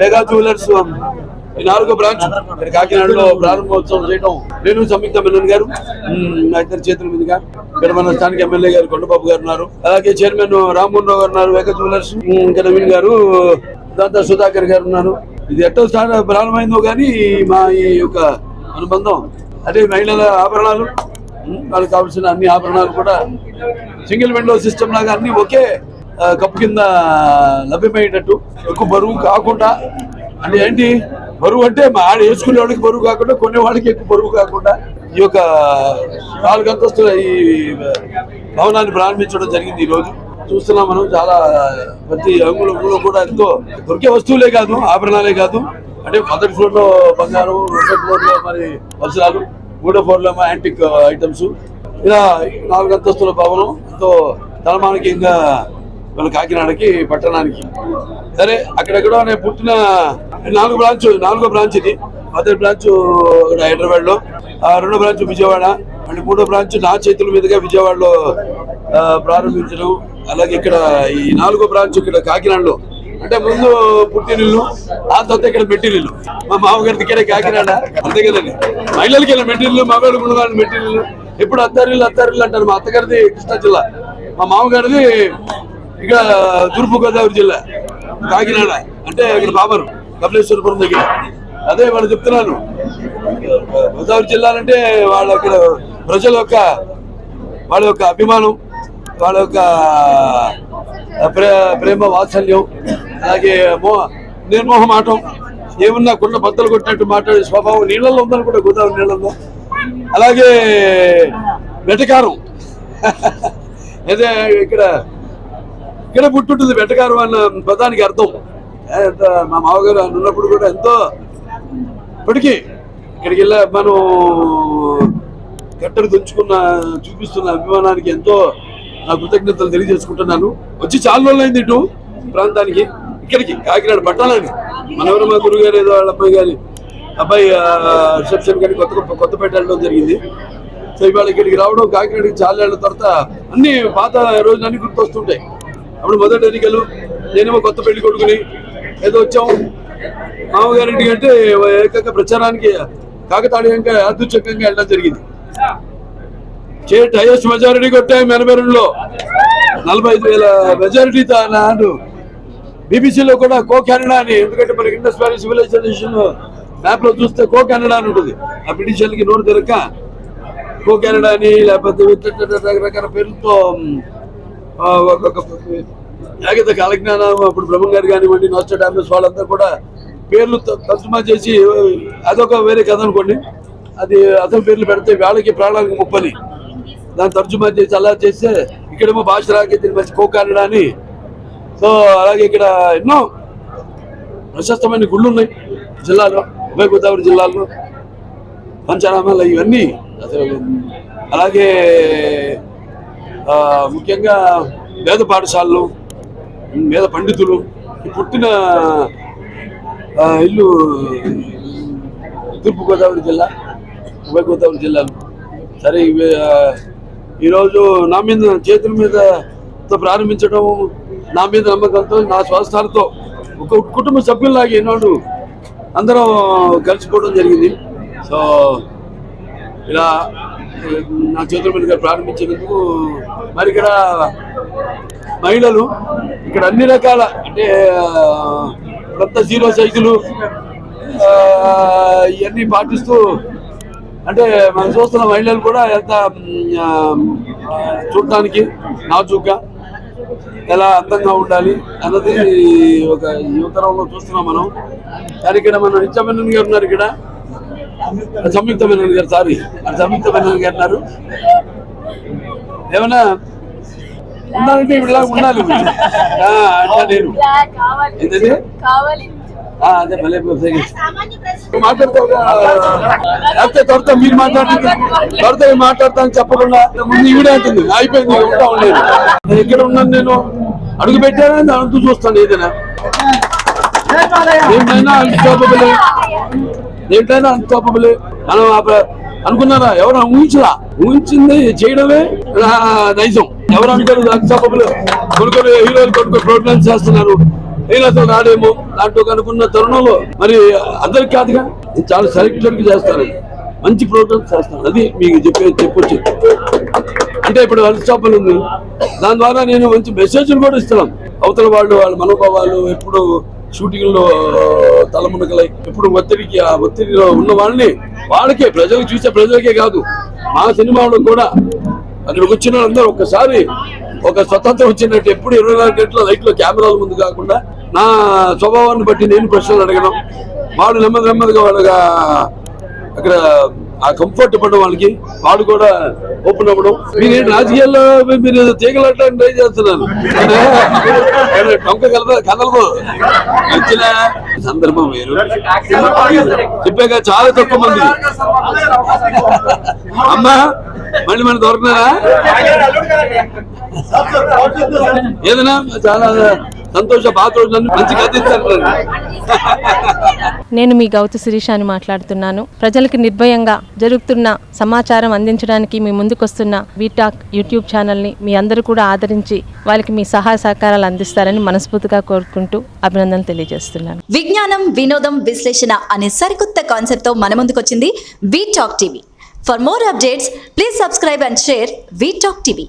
Mega jewellers um, ఈ నాలుగో branch ఇక్కడ కాకినాడలో ప్రారంభోత్సవం చేయడం. నేను సంయుక్త మెనన్ గారు నా ఇద్దరు చేతుల మీదుగా ఇక్కడ మన స్థానిక ఎమ్మెల్యే గారు కొండబాబు గారు ఉన్నారు. అలాగే చైర్మన్ రామ్మోహన్ రావు గారు ఉన్నారు మెగా జ్యువెలర్స్ ఇంకా నవీన్ గారు దాంతో సుధాకర్ గారు ఉన్నారు. ఇది ఎట్టో స్థానం ప్రారంభమైందో కానీ మా ఈ యొక్క అనుబంధం అదే మహిళల ఆభరణాలు వాళ్ళకి కావాల్సిన అన్ని ఆభరణాలు కూడా సింగిల్ విండో సిస్టమ్ లాగా అన్ని ఒకే కప్పు కింద లభ్యమయ్యేటట్టు ఎక్కువ బరువు కాకుండా అంటే ఏంటి? బరువు అంటే మా ఆడ వేసుకునే వాళ్ళకి బరువు కాకుండా కొనే వాళ్ళకి ఎక్కువ బరువు కాకుండా ఈ యొక్క నాలుగు అంతస్తుల ఈ భవనాన్ని ప్రారంభించడం జరిగింది ఈ రోజు. చూస్తున్నాం మనం చాలా ప్రతి అంగుళంలో కూడా ఎంతో దొరికే వస్తువులే కాదు ఆభరణాలే కాదు. అంటే మొదటి ఫ్లోర్లో బంగారం రెండో ఫ్లోర్లో మరి వలసరాలు మూడో ఫ్లోర్లో యాంటిక్ ఐటమ్స్. ఇలా నాలుగు అంతస్తుల భవనం ఎంతో తలమానికంగా మన కాకినాడకి పట్టణానికి. సరే అక్కడెక్కడో నేను పుట్టిన నాలుగు బ్రాంచ్ నాలుగో బ్రాంచ్ ఇది. మొదటి బ్రాంచ్ హైదరాబాద్లో హైదరాబాద్లో ఆ రెండో బ్రాంచ్ విజయవాడ అండ్ మూడో బ్రాంచ్ నా చేతుల మీదుగా విజయవాడలో ప్రారంభించడం. అలాగే ఇక్కడ ఈ నాలుగో బ్రాంచ్ ఇక్కడ కాకినాడలో. అంటే ముందు పుట్టినిల్లు ఆ తర్వాత ఇక్కడ మెట్టినిల్లు మా మామగారి దగ్గర కాకినాడ. అంతే కదండి. మహిళలకి వెళ్ళిన మెట్టినిల్లు మగవాళ్ళకి ఉండగానే మెట్టినిల్లు ఇప్పుడు అత్తారిల్లు అత్తారిల్లు అంటారు మా అత్తగారిది కృష్ణా జిల్లా. మా మామగారిది ఇక తూర్పు గోదావరి జిల్లా కాకినాడ అంటే ఇక్కడ బాబరు కపిలేశ్వరపురం దగ్గర. అదే వాళ్ళు చెప్తున్నాను గోదావరి జిల్లాలంటే వాళ్ళ ఇక్కడ ప్రజల యొక్క వాళ్ళ యొక్క అభిమానం వాళ్ళ యొక్క ప్రేమ వాత్సల్యం అలాగే మో నిర్మోహమాటం ఏమన్నా కొండ బద్దలు కొట్టినట్టు మాట్లాడే స్వభావం నీళ్ళల్లో ఉందని కూడా గోదావరి నీళ్ళల్లో. అలాగే వెటకారం అదే ఇక్కడ ఇక్కడ పుట్టుంటుంది వెంటగారు అన్న పదానికి అర్థం. మా మామగారు ఉన్నప్పుడు కూడా ఎంతో ఇప్పటికీ ఇక్కడికి వెళ్ళా మనం కట్టడి దుంచుకున్న చూపిస్తున్న అభిమానానికి ఎంతో నా కృతజ్ఞతలు తెలియజేసుకుంటున్నాను. వచ్చి చాలా రోజులైంది ఇటు ప్రాంతానికి. ఇక్కడికి కాకినాడ పట్టాలని మనవరు మా గురువు గారు ఏదో వాళ్ళ అబ్బాయి గారి అబ్బాయి రిసెప్షన్ కానీ కొత్త కొత్తపేట వెళ్ళడం జరిగింది. సో ఇవాళ ఇక్కడికి రావడం కాకినాడకి చాలా ఏళ్ళ తర్వాత అన్ని పాత రోజులు అన్ని గుర్తొస్తుంటాయి. అప్పుడు మొదటి ఎన్నికలు నేనేమో కొత్త పెళ్ళి కొడుకుని ఏదో వచ్చాము మామగారింటికి అంటే ఏకంగా ప్రచారానికి కాకతాళీయంగా యాదృచ్ఛికంగా వెళ్ళడం జరిగింది. స్టేట్ హైయెస్ట్ మెజారిటీ కొట్టాం ఎనభై రెండులో నలభై ఐదు వేల మెజారిటీ నాడు బీబీసీలో కూడా కో కెనడా అని ఎందుకంటే మనకి ఇండస్ వ్యాలీ సివిలైజేషన్ మ్యాప్లో చూస్తే కో కెనడా అని ఉంటుంది. ఆ బ్రిటిషర్లకి నోరు తెరక కో కెనడా అని లేకపోతే రకరకాల పేర్లతో మ్, కాలజ్ఞానం అప్పుడు బ్రహ్మం గారు కానివ్వండి నోస్టడామస్ వాళ్ళంతా కూడా పేర్లు త- తర్జుమా చేసి అదొక వేరే కథ అనుకోండి. అది అసలు పేర్లు పెడితే వేళకి ప్రాణాలకు ముప్పని. దాన్ని తర్జుమా చేసి అలా చేస్తే ఇక్కడేమో భాష రాకే మంచి కోకానడా అని. సో అలాగే ఇక్కడ ఎన్నో ప్రశస్తమైన గుళ్ళు ఉన్నాయి. జిల్లాలో ఉభయ గోదావరి జిల్లాలో పంచనామాలు ఇవన్నీ అసలు అలాగే ముఖ్యంగా పేద పాఠశాలలు వేద పండితులు పుట్టిన ఇల్లు తూర్పు గోదావరి జిల్లా ఉభయ గోదావరి జిల్లాలు. సరే ఈరోజు నా మీద చేతుల మీద ప్రారంభించడం నా మీద నమ్మకంతో నా స్వస్థాలతో ఒక కుటుంబ సభ్యుల్లాగా ఈనాడు అందరం కలిసిపోవడం జరిగింది. సో ఇలా నా చేతుల మీద ప్రారంభించినందుకు మరి ఇక్కడ మహిళలు ఇక్కడ అన్ని రకాల అంటే ఆ, కొత్త జీరో సైజులు ఆ, ఇవన్నీ పాటిస్తూ అంటే మనం చూస్తున్న మహిళలు కూడా ఎంత చూడటానికి నాచుగ్గా ఎలా అందంగా ఉండాలి అన్నది ఒక యువతరంలో చూస్తున్నాం మనం. కానీ ఇక్కడ మన నిత్యమేనన్ గారు ఉన్నారు ఇక్కడ. సంయుక్త మేనన్ గారు సారీ. సంయుక్త మేనన్ గారు ఉన్నారు. ఏమన్నా? ఉండాలంటే ఇలా ఉండాలి. ఆ, అంటే నేను బ్లాక్ కావాలి. ఏంటది? కావాలి ఆ, అదే భలే మాట్లాడతావుగా లేకపోతే త్వరత మీరు మాట్లాడుతుంది త్వరత మాట్లాడతాను చెప్పకుండా ముందు ఈవిడే అంటుంది. అయిపోయింది ఉంటా ఉండేది. నేను ఎక్కడ ఉన్నాను నేను? అడుగు పెట్టానా దాంతో చూస్తాను ఏదైనా. దేంట్లైనా అన్స్టాపబుల్ దేంట్లైనా అన్స్టాపబుల్ మనం అనుకున్నారా? ఎవరు ఊహించరా ఊహించింది చేయడమే నైజం. ఎవరు అనుకోరు అన్స్టాపబుల్ కొన్ని హీరోలు కొన్ని ప్రోగ్రామ్స్ చేస్తున్నారు. హీరోతో రాడేమో. దాంట్లో అనుకున్న తరుణంలో మరి అందరికి కాదుగా నేను చాలా సెలెక్టెడ్ చేస్తారు. చేస్తాను మంచి ప్రోగ్రామ్స్ చేస్తాను అది మీకు చెప్పే చెప్పొచ్చు. అంటే ఇప్పుడు వర్క్షాపులు ఉంది. దాని ద్వారా నేను మంచి మెసేజ్లు కూడా ఇస్తున్నాను. అవతల వాళ్ళు వాళ్ళ మనోభావాలు ఎప్పుడు షూటింగ్లో తలమునకలై ఎప్పుడు ఒత్తిడికి ఆ ఒత్తిడిలో ఉన్న వాళ్ళని వాళ్ళకే ప్రజలు చూసే ప్రజలకే కాదు మా సినిమాలో కూడా అక్కడికి వచ్చిన వాళ్ళందరూ ఒక్కసారి ఒక స్వతంత్రం వచ్చినట్టు ఎప్పుడు ఇరవై నాలుగు గంటల లైట్లో కెమెరాల ముందు కాకుండా నా స్వభావాన్ని బట్టి నేను ప్రశ్నలు అడగడం వాళ్ళు నెమ్మది నెమ్మదిగా వాళ్ళగా అక్కడ ఆ కంఫర్ట్ పడడం వాళ్ళకి వాడు కూడా ఓపెన్ అవ్వడం. మీరు రాజకీయాల్లో మీరు తీగలట్టడానికి ట్రై చేస్తున్నారు? టొంక కలద కదలదు. వచ్చిన సందర్భం వేరు. చెప్పాక చాలా తక్కువ మంది. అమ్మా మళ్ళీ మనం దొరకనారా? ఏదైనా చాలా సంతోష మంచి కథ ఇస్తారు నేను మీ గౌతు శిరీష అని మాట్లాడుతున్నాను. ప్రజలకు నిర్భయంగా జరుగుతున్న సమాచారం అందించడానికి మీ ముందుకొస్తున్న వీటాక్ యూట్యూబ్ ఛానల్ని మీ అందరూ కూడా ఆదరించి వాళ్ళకి మీ సహాయ సహకారాలు అందిస్తారని మనస్ఫూర్తిగా కోరుకుంటూ అభినందనలు తెలియజేస్తున్నాను. విజ్ఞానం వినోదం విశ్లేషణ అనే సరికొత్త కాన్సెప్ట్తో మన ముందుకొచ్చింది we talk TV For more updates, please subscribe and share We Talk TV.